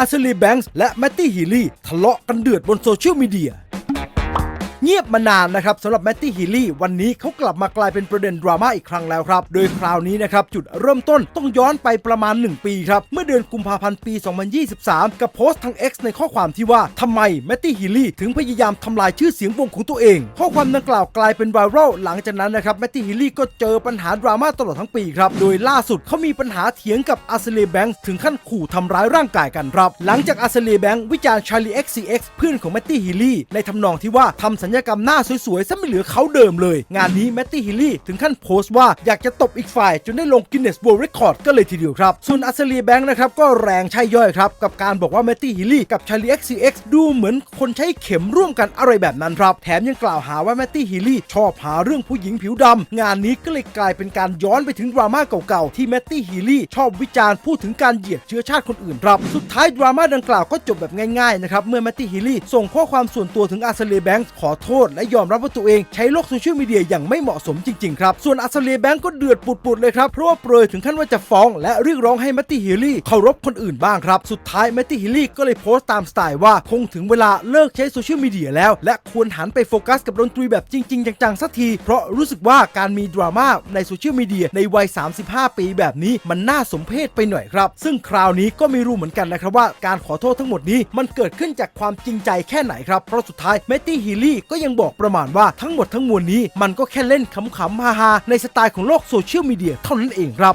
อาร์เซลีแบงค์และแมตตี้ฮีลี่ทะเลาะกันเดือดบนโซเชียลมีเดีย เงียบมานานนะครับสำหรับแมตตี้ฮีลี่วันนี้เขากลับมากลายเป็นประเด็นดราม่าอีกครั้งแล้วครับ โดยคราวนี้นะครับ จุดเริ่มต้นต้องย้อนไปประมาณ 1 ปีครับ เมื่อเดือนกุมภาพันธ์ปี 2023 กับโพสต์ทาง X ในข้อความที่ว่าทำไมแมตตี้ฮีลี่ถึงพยายามทำลายชื่อเสียงวงของตัวเอง ข้อความดังกล่าวกลายเป็นไวรัลหลังจากนั้นนะครับแมตตี้ฮีลี่ก็เจอปัญหาดราม่าตลอดทั้งปีครับโดยล่าสุดเขามีปัญหาเถียงกับอาร์เซเลแบงค์ถึงขั้นขู่ทำร้ายร่างกายกันครับหลังจากอาร์เซเลแบงค์วิจารณ์ชาลี XCX เพื่อนของแมตตี้ฮีลี่ในทำนองที่ว่าทำสัญญกรรมหน้าสวยๆซะไม่เหลือเขาเดิมเลย งานนี้แมตตี้ฮิลลี่ถึงขั้นโพสต์ว่าอยากจะตบอีกฝ่าย จนได้ลงกินเนสโวลด์เรคคอร์ดก็เลยทีเดียวครับ ส่วนอัสเลียแบงค์นะครับก็แรงใช่ย่อยครับ กับการบอกว่าแมตตี้ฮิลลี่กับชาลี XCX ดูเหมือนคนใช้เข็มร่วมกันอะไรแบบนั้นครับ แถมยังกล่าวหาว่าแมตตี้ฮิลลี่ชอบหาเรื่องผู้หญิงผิวดำงานนี้ก็เลยกลายเป็นการย้อนไปถึงดราม่าเก่าๆที่แมตตี้ฮิลลี่ชอบวิจารณ์พูดถึงการเหยียดเชื้อชาติคนอื่นครับสุดท้ายดราม่าดังกล่าวก็จบแบบง่ายๆนะครับเมื่อแมตตี้ฮิลลี่ส่งข้อความส่วนตัวถึงอาร์เซเลแบงค์ขอโทษและยอมรับว่าตัวเองใช้โลกโซเชียลมีเดียอย่างไม่เหมาะสมจริงๆครับ ส่วนอาร์เซเลแบงค์ก็เดือดปุดๆเลยครับ เพราะว่าเปรยถึงขั้นว่าจะฟ้อง และเรียกร้องให้แมตตี้ฮิลลี่เคารพคนอื่นบ้างครับ สุดท้ายแมตตี้ฮิลลี่ก็เลยโพสต์ตามสไตล์ว่าคงถึงเวลาเลิกใช้โซเชียลมีเดียแล้ว และควรหันไปโฟกัสกับดนตรีแบบจริงๆ จังๆสักที เพราะรู้สึกว่าการมีดราม่าในโซเชียลมีเดียในวัย 35 ปีแบบนี้มันน่าสมเพชไปหน่อยครับ ซึ่งคราวนี้ก็ไม่รู้เหมือนกันนะครับว่าการขอโทษทั้งหมดนี้มันเกิดขึ้นจากความจริงใจแค่ไหนครับเพราะสุดท้ายแมตตี้ฮิลลี่ก็ยังบอกประมาณว่าทั้งหมดทั้งมวลนี้มันก็แค่เล่นขำๆฮาๆในสไตล์ของโลกโซเชียลมีเดียเท่านั้นเองครับ